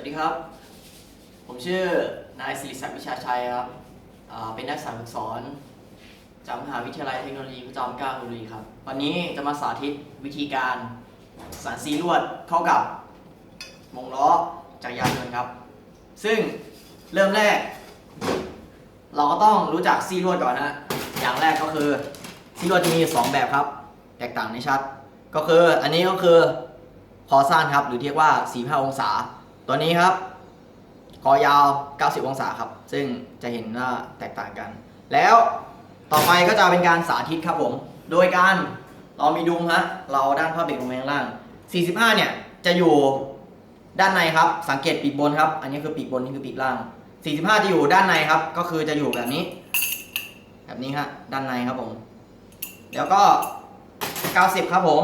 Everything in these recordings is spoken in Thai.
วัสดีครับ ผมชื่อนายศิริศักดิ์วิชาชัยครับ เป็นนักศึกษาฝึกสอนจากมหาวิทยาลัยเทคโนโลยีพระจอมเกล้าธนบุรีครับ วันนี้จะมาสาธิตวิธีการสานซีลวดเข้ากับวงล้อจักรยานยนต์ครับ ซึ่งเริ่มแรก เราก็ต้องรู้จักซีลวดก่อนนะอย่างแรกก็คือซีลวดจะมีสองแบบครับ แตกต่างในชัด ก็คืออันนี้ก็คือคอสั้นครับ หรือเรียกว่า45องศา ตัวนี้ครับคอยาว 90 องศาครับ ซึ่งจะเห็นว่าแตกต่างกัน แล้วต่อไปก็จะเป็นการสาธิตครับผม โดยการเรามีดุมฮะ เราด้านผ้าเบรกลงมาข้างล่าง 45 เนี่ย จะอยู่ด้านในครับ สังเกตปีกบนครับ อันนี้คือปีกบน นี่คือปีกล่าง 45 จะอยู่ด้านในครับ ก็คือจะอยู่แบบนี้ แบบนี้ฮะ ด้านในครับผม แล้วก็ 90 ครับผม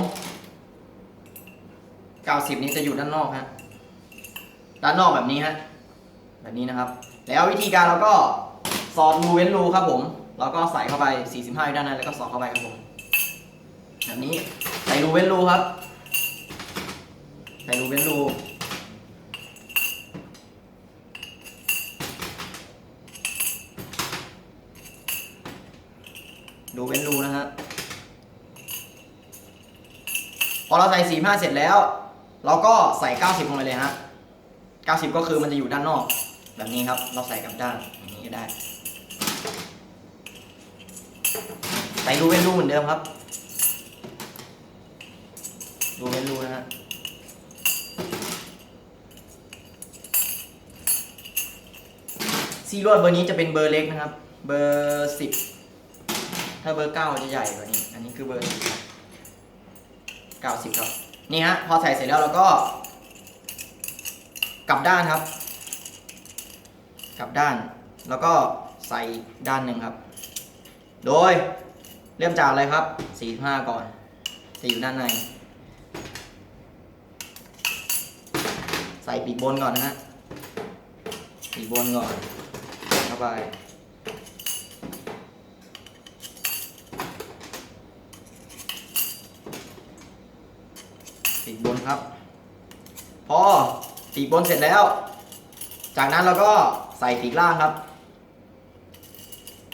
90 นี้จะอยู่ด้านนอกฮะ ด้านนอกแบบนี้ฮะแบบนี้นะครับ แล้ววิธีการเราก็สอดรูเว้นรูครับผมเราก็ใส่เข้าไป 45ด้านในแล้วก็สอดเข้าไปครับผมแบบนี้ใส่รูเว้นรูครับ ใส่รูเว้นรูดูเว้นรูนะฮะพอเราใส่45เสร็จแล้ว เราก็ใส่ 90ลงไปเลยฮะ 90 ก็คือมันจะอยู่ด้านนอก แบบนี้ครับ เราใส่กับด้านอย่างนี้ก็ได้ ใส่รูเว้นรูเหมือนเดิมครับ รูเว้นรูนะฮะซีรวดเบอร์นี้จะเป็นเบอร์เล็กนะครับ เบอร์สิบถ้าเบอร์เก้าจะใหญ่กว่านี้ อันนี้คือเบอร์สิบเก้าสิบครับ นี่ฮะ พอใส่เสร็จแล้วเราก็ กลับด้านครับ กลับด้าน แล้วก็ใส่ด้านหนึ่งครับ โดยเริ่มจากอะไรครับ 45 ก่อนจะอยู่ด้านใน ใส่ปีกบนก่อนนะฮะปีกบนก่อนเข้าไปปีกบนครับ พอ ปีบนเสร็จแล้ว จากนั้นเราก็ใส่ปีกล่างครับ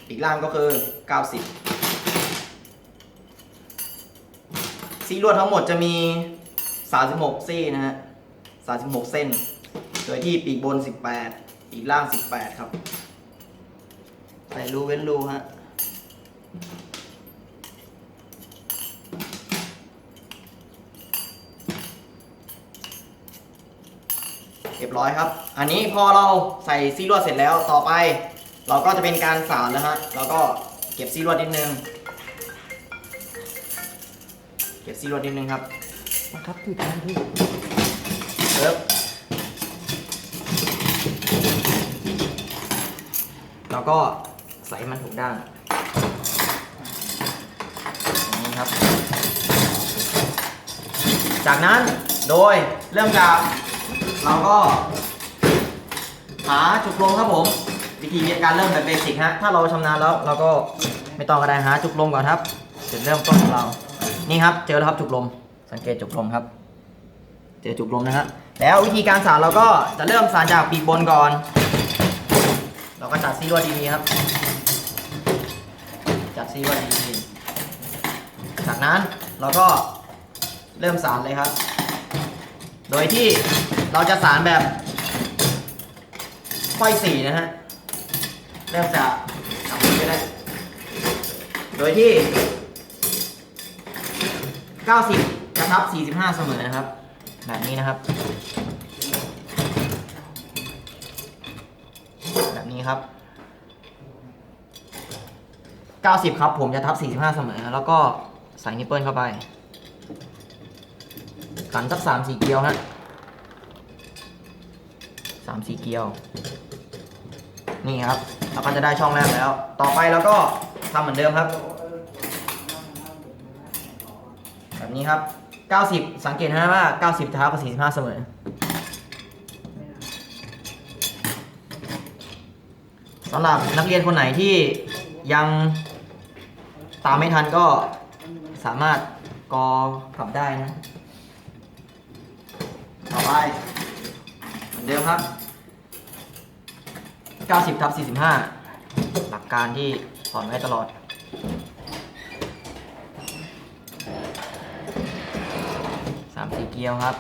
ปีกล่างก็คือ 90 ซี่ลวดทั้งหมดจะมี 36 ซี่นะฮะ 36 เส้น โดยที่ปีกบน 18 ปีกล่าง 18 ครับ ใส่รูเว้นรูฮะ รียบร้อยครับ อันนี้พอเราใส่ซีลวดเสร็จแล้วต่อไป เราก็จะเป็นการสานแล้วฮะเราก็เก็บซีลวดนิดนึง เก็บซีลวดนิดนึงครับนะครับที่ทางที่เอิบแล้วก็ใส่ให้มันถูกด้านอย่างนี้ครับ จากนั้นโดยเริ่มจาก เราก็หาจุกลมครับผม วิธีการเริ่มแบบเบสิกฮะ ถ้าเราชำนาญแล้วเราก็ไม่ต้องก็ไดหาจุกลมก่อนครับจุดเริ่มต้นของเรา นี่ครับ เจอแล้วครับจุกลม สังเกตจุกลมครับ เจอจุกลมนะฮะแล้ววิธีการสานเราก็จะเริ่มสานจากปีกบนก่อน เราก็จัดซีลวดดีๆครับ จัดซีลวดดีๆจากนั้นเราก็เริ่มสานเลยครับ โดยที่ เราจะสานแบบค่อยสีนะฮะเริ่มจากทำนี้ก็ได้ โดยที่ 90จะทับ 45 เสมอนะครับ แบบนี้นะครับ แบบนี้ครับ 90 ครับ ผมจะทับ 45 เสมอ แล้วก็ใส่นิปเปิลเข้าไป ขันสักสามสี่เกลียวฮะ สามสี่เกลียว นี่ครับ เราก็จะได้ช่องแรกแล้ว ต่อไปเราก็ทำเหมือนเดิมครับ แบบนี้ครับ90สังเกตนะว่า90เท้ากับ45เสมอสำหรับนักเรียนคนไหนที่ยังตามไม่ทันก็สามารถกอกลับได้นะ ต่อไป เดิมครับ 90ทับ45 หลักการที่สอนไว้ตลอด สามสี่เกียวครับ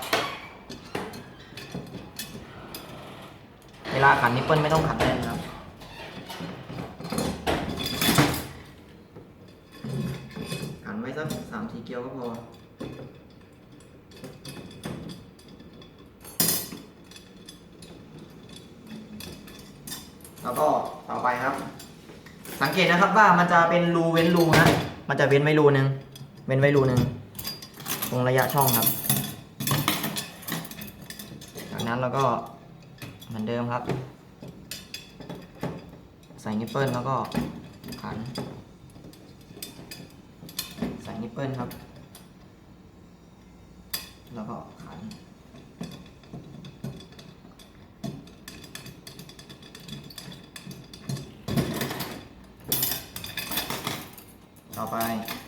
เวลาขันนิปเปิลไม่ต้องขันแน่นครับขันไว้สักสามสี่เกียวก็พอ แล้วก็ต่อไปครับ สังเกตนะครับว่ามันจะเป็นรูเว้นรูนะมันจะเว้นไว้รูหนึ่งเว้นไว้รูหนึ่งตรงระยะช่องครับ จากนั้นเราก็เหมือนเดิมครับ ใส่นิปเปิลแล้วก็ขัน ใส่นิปเปิลครับ แล้วก็ ขัน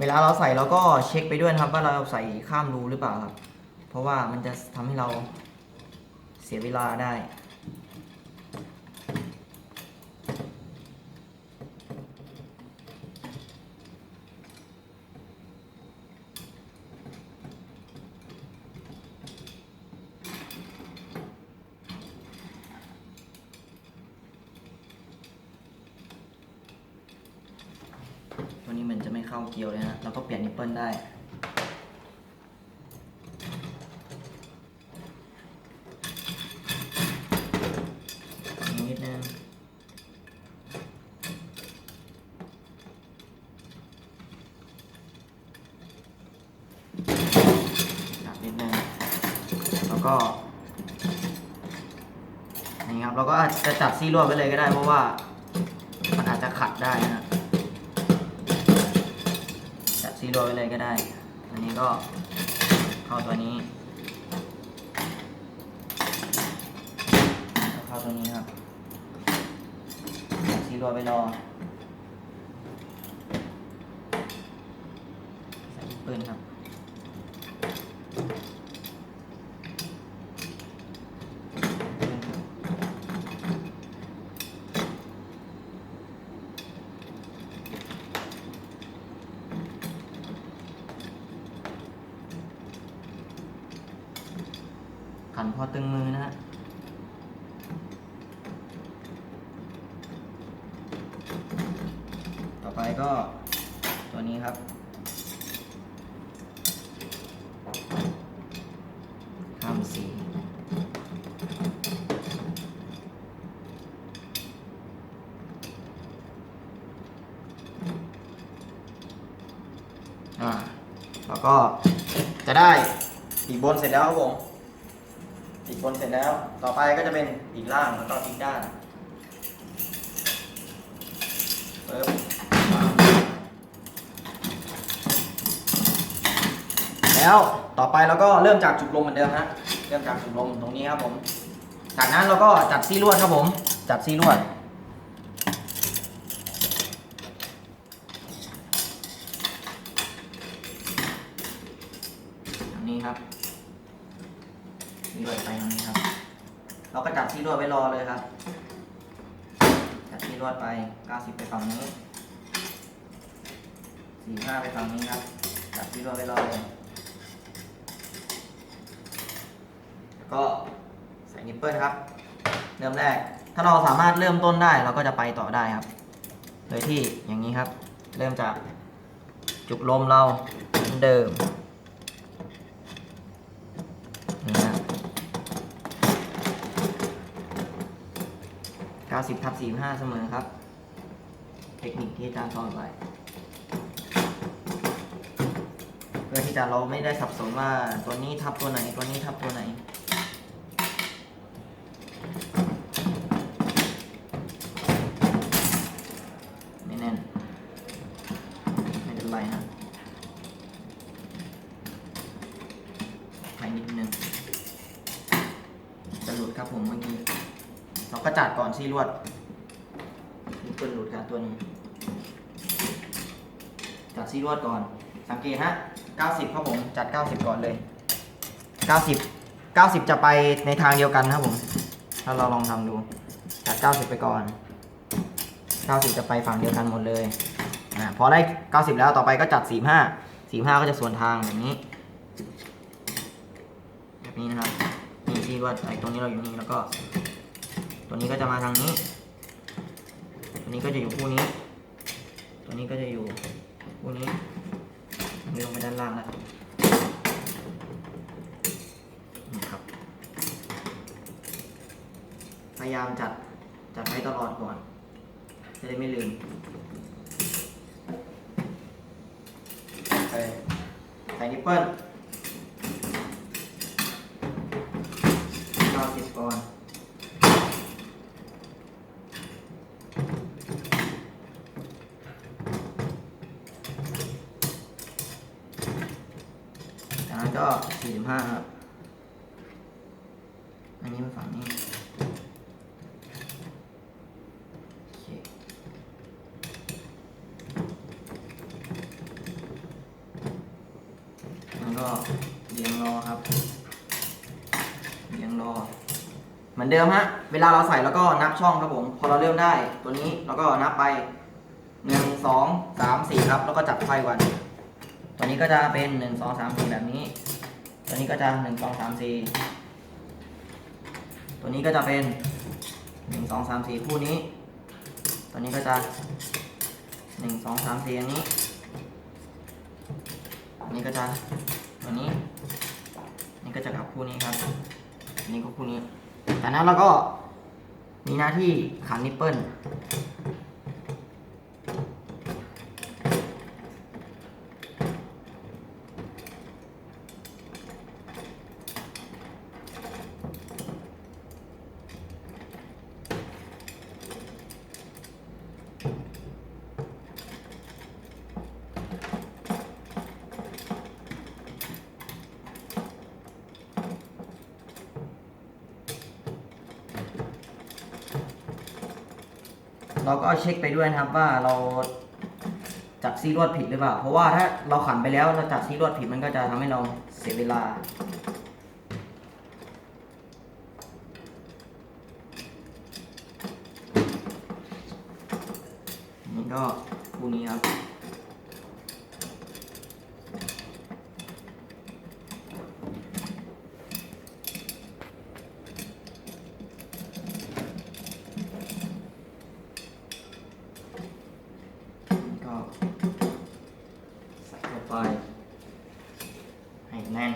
เวลาเราใส่เราก็เช็คไปด้วยนะครับ ว่าเราใส่ข้ามรูหรือเปล่าครับ เพราะว่ามันจะทำให้เราเสียเวลาได้ ตัวนี้มันจะไม่เข้าเกลียวเลยนะเราก็เปลี่ยนนิปเปิลได้ นิดนึงจับนิดนึงแล้วก็นี่ครับเราก็อาจจะจับซี่ลวดไว้เลยก็ได้เพราะว่ามันอาจจะขัดได้นะ ซีโร่ไว้เลยก็ได้ อันนี้ก็เข้าตัวนี้เข้าตัวนี้ครับซีโร่ไปรอใส่ปืนครับ ปืนครับขันพอ ตึงมือนะฮะต่อไปก็ตัวนี้ครับข้ามสีอ่าแล้วก็จะได้ปีกบนเสร็จแล้วครับผม นเสร็จแล้ว ต่อไปก็จะเป็นอีกล่างแล้วก็อีกด้านปึ๊บแล้วต่อไปเราก็เริ่มจากจุกลมเหมือนเดิมฮะเริ่มจากจุกลมตรงนี้ครับผม จากนั้นเราก็จัดซี่ลวดครับผม จัดซี่ลวด ทางนี้ครับซี่ลวดไปทางนี้ครับ เราก็จัดซี่ลวดไว้รอเลยครับ จัดซี่ลวดไป 90 ไปฝั่งนี้ 45 ไปฝั่งนี้ครับจัดซี่ลวดไว้รอเลยแล้วก็ใส่นิปเปิลครับ เริ่มแรก ถ้าเราสามารถเริ่มต้นได้เราก็จะไปต่อได้ครับ โดยที่อย่างนี้ครับ เริ่มจากจุกลมเราเดิม 90ทับ45 เสมอครับ เทคนิคที่อาจารย์สอนไว้เพื่อที่จะเราไม่ได้สับสนว่าตัวนี้ทับตัวไหนตัวนี้ทับตัวไหนไปนิดนึงจะหลุดครับผมเมื่อกี้ อนซี่ลวดนี่เปิดหลุดกันตัวนี้จัดซี่ลวดก่อน สังเกตฮะ 90 ครับผม จัด 90 ก่อนเลย 90 90 จะไปในทางเดียวกันนะครับผม ถ้าเราลองทำดู จัด 90 ไปก่อน 90 จะไปฝั่งเดียวกันหมดเลยอ่าพอได้ 90 แล้วต่อไปก็จัด 45 45 ก็จะส่วนทางแบบนี้ แบบนี้นะครับนี่ที่ว่าไอ้ตรงนี้เราอยู่นี่แล้วก็ ตัวนี้ก็จะมาทางนี้ ตัวนี้ก็จะอยู่คู่นี้ ตัวนี้ก็จะอยู่คู่นี้อันนี้ลงไปด้านล่างแล้วนี่ครับ พยายามจัดจัดไว้ตลอดก่อน จะได้ไม่ลืมใส่ใส่นิปเปิลเก้าสิบก่อน จากนั้น ก็สี่สิบห้าครับอันนี้มาฝั่งนี้แล้วก็เรียงรอครับ เรียงรอ เหมือนเดิมฮะ เวลาเราใส่แล้วก็นับช่องครับผม พอเราเริ่มได้ตัวนี้เราก็นับไปหนึ่งสองสามสี่ครับ แล้วก็จับไฟวันตัวนี้ก็จะเป็นหนึ่งสองสามสี่แบบนี้ ตัวนี้ก็จะหนึ่งสองสามสี่ตัวนี้ก็จะเป็นหนึ่งสองสามสี่คู่นี้ ตัวนี้ก็จะหนึ่งสองสามสี่อันนี้อันนี้ก็จะตัวนี้นี่ก็จะกับคู่นี้ครับอันนี้ก็คู่นี้ จากนั้นเราก็มีหน้าที่ขันนิปเปิล เราก็เช็คไปด้วยนะครับว่าเราจับซีรวดผิดหรือเปล่า เพราะว่าถ้าเราขันไปแล้วเราจับซีรวดผิดมันก็จะทำให้เราเสียเวลา นี่ก็คู่นี้ครับ ก็ใส่เข้าไป ให้แน่น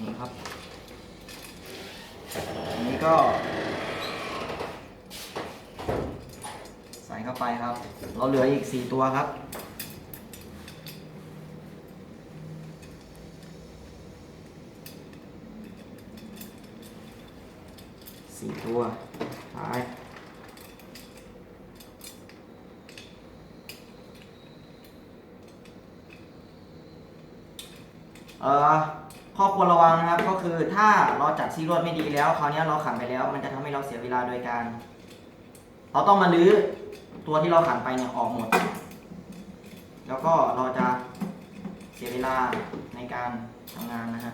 นี่ครับ อันนี้ ก็ ใส่เข้าไปครับ เราเหลืออีก 4 ตัวครับ สี่ตัวท้ายเอ่อ ข้อควรระวังนะครับ ก็คือถ้าเราจัดซีรวดไม่ดีแล้วคราวนี้เราขันไปแล้ว มันจะทำให้เราเสียเวลาโดยการ เราต้องมาลื้อตัวที่เราขันไปเนี่ยออกหมด แล้วก็เราจะเสียเวลาในการทำงานนะฮะ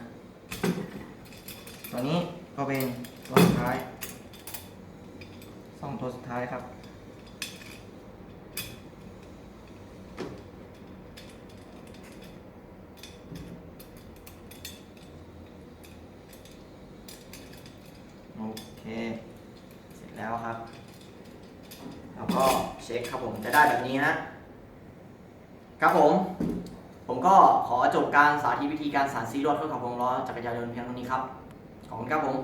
ตัวนี้ก็เป็นตัวสุดท้ายสองตัวสุดท้ายครับ โอเค เสร็จแล้วครับ แล้วก็ เช็ครับผมจะได้แบบนี้นะครับผม ผมก็ขอจบการสาธิตวิธีการสานซีรวดเข้ากับวงล้อจักรยานยนต์เพียงเท่านี้ครับ ขอบคุณครับผม